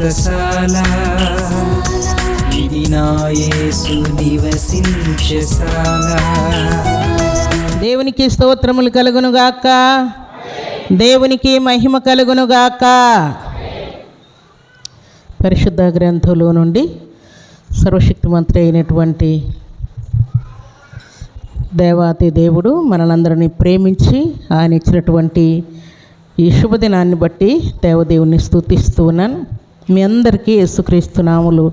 వ్రతశాల ఇది నివసించశాల దేవునికి స్తోత్రములు కలుగును గాక. దేవునికి మహిమ కలుగును గాక. పరిశుద్ధ గ్రంథంలో నుండి సర్వశక్తిమంత్రి అయినటువంటి దేవాతి దేవుడు మనలందరినీ ప్రేమించి ఆయన ఇచ్చినటువంటి ఈ శుభదినాన్ని బట్టి దేవదేవుని స్తుతిస్తూ ఉన్నాను. మీ అందరికీ యేసుక్రీస్తునాములు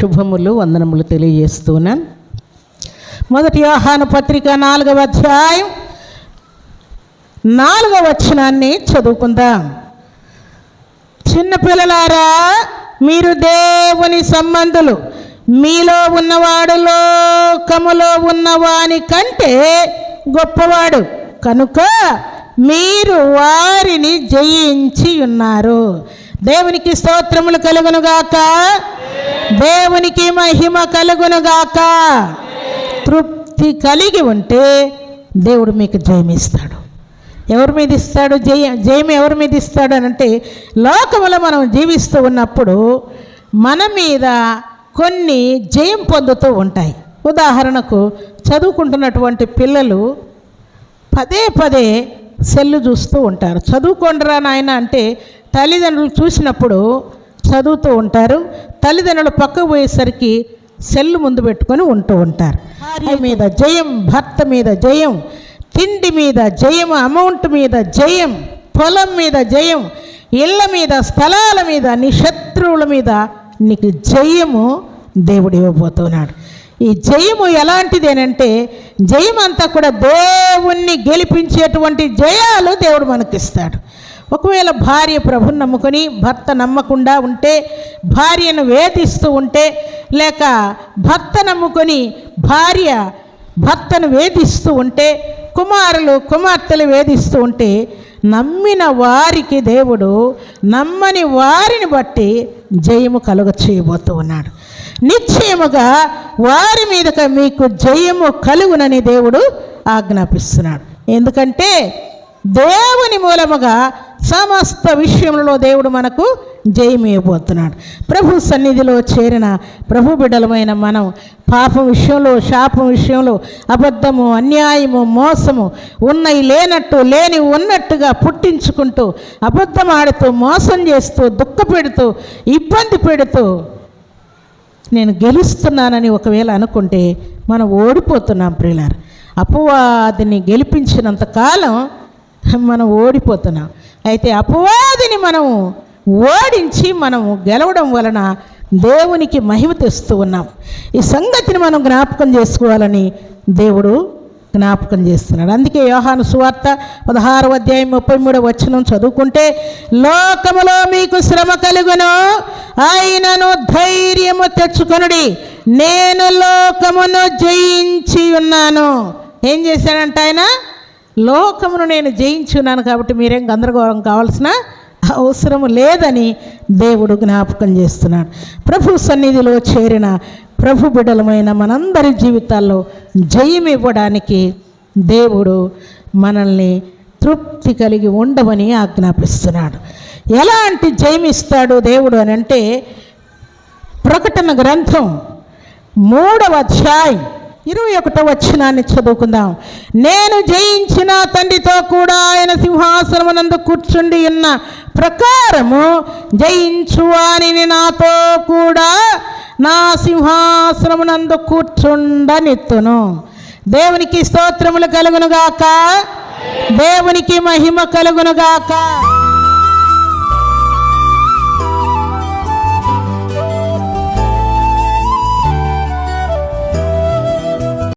శుభములు వందనములు తెలియజేస్తున్నాను మొదటి ఆహ్వాన పత్రిక నాలుగవ అధ్యాయం నాలుగవ వచనాన్ని చదువుకుందాం. చిన్నపిల్లలారా మీరు దేవుని సంబంధులు. మీలో ఉన్నవాడు లోకములో ఉన్నవాని కంటే గొప్పవాడు. కనుక మీరు వారిని జయించి ఉన్నారు. దేవునికి స్తోత్రములు కలుగునుగాక. దేవునికి మహిమ కలుగునుగాక. తృప్తి కలిగి ఉంటే దేవుడు మీకు జయమిస్తాడు. ఎవరి మీద ఇస్తాడు? జయ జయం ఎవరి మీద ఇస్తాడు అని అంటే లోకములో మనం జీవిస్తూ ఉన్నప్పుడు మన మీద కొన్ని జయం పొందుతూ ఉంటాయి. ఉదాహరణకు చదువుకుంటున్నటువంటి పిల్లలు పదే పదే సెల్లు చూస్తూ ఉంటారు. చదువుకోండిరా నాయన అంటే తల్లిదండ్రులు చూసినప్పుడు చదువుతూ ఉంటారు. తల్లిదండ్రులు పక్కకు పోయేసరికి సెల్లు ముందు పెట్టుకొని ఉంటూ ఉంటారు. భార్య మీద జయం భర్త మీద జయం తిండి మీద జయం అమౌంట్ మీద జయం పొలం మీద జయం ఇళ్ళ మీద స్థలాల మీద నీ శత్రువుల మీద నీకు జయము దేవుడు ఇవ్వబోతున్నాడు. ఈ జయము ఎలాంటిదేనంటే జయం అంతా కూడా దేవుణ్ణి గెలిపించేటువంటి జయాలు దేవుడు మనకిస్తాడు. ఒకవేళ భార్య ప్రభుని నమ్ముకొని భర్త నమ్మకుండా ఉంటే భార్యను వేధిస్తూ ఉంటే లేక భర్త నమ్ముకొని భార్య భర్తను వేధిస్తూ ఉంటే కుమారులు కుమార్తెలు వేధిస్తూ ఉంటే నమ్మిన వారికి దేవుడు నమ్మని వారిని బట్టి జయము కలుగ చేయబోతూ ఉన్నాడు నిశ్చయముగా వారి మీదక మీకు జయము కలుగునని దేవుడు ఆజ్ఞాపిస్తున్నాడు. ఎందుకంటే దేవుని మూలముగా సమస్త విషయంలో దేవుడు మనకు జయమివ్వబోతున్నాడు ప్రభు సన్నిధిలో చేరిన ప్రభు బిడ్డలమైన మనం పాపం విషయంలో శాపం విషయంలో అబద్ధము అన్యాయము మోసము ఉన్నవి లేనట్టు లేని ఉన్నట్టుగా పుట్టించుకుంటూ అబద్ధం ఆడుతూ మోసం చేస్తూ దుఃఖపెడుతూ ఇబ్బంది పెడుతూ నేను గెలుస్తున్నానని ఒకవేళ అనుకుంటే మనం ఓడిపోతున్నాం ప్రియులారు. అపవాదిని గెలిపించినంత కాలం మనం ఓడిపోతున్నాం. అయితే అపవాదిని మనం ఓడించి మనము గెలవడం వలన దేవునికి మహిమ తెస్తూ ఉన్నాం. ఈ సంగతిని మనం జ్ఞాపకం చేసుకోవాలని దేవుడు జ్ఞాపకం చేస్తున్నాడు. అందుకే యోహాను సువార్త పదహారు అధ్యాయం ముప్పై మూడో వచనం చదువుకుంటే లోకములో మీకు శ్రమ కలుగును ఆయనను ధైర్యము తెచ్చుకొనుడి. నేను లోకమును జయించి ఉన్నాను. ఏం చేశాడంట ఆయన? లోకమును నేను జయించున్నాను కాబట్టి మీరేం గందరగోళం కావాల్సిన అవసరం లేదని దేవుడు జ్ఞాపకం చేస్తున్నాడు. ప్రభు సన్నిధిలో చేరిన ప్రభు బిడలమైన మనందరి జీవితాల్లో జయం ఇవ్వడానికి దేవుడు మనల్ని తృప్తి కలిగి ఉండమని ఆజ్ఞాపిస్తున్నాడు. ఎలాంటి జయమిస్తాడు దేవుడు అని అంటే ప్రకటన గ్రంథం మూడవ అధ్యాయం ఇరవై ఒకటో వచ్చినాన్ని చదువుకుందాం. నేను జయించిన తండ్రితో కూడా ఆయన సింహాసనమునందు కూర్చుండి ఉన్న ప్రకారము జయించు అని నాతో కూడా నా సింహాసనమునందు కూర్చుండనెత్తును. దేవునికి స్తోత్రములు కలుగునుగాక. దేవునికి మహిమ కలుగునుగాక.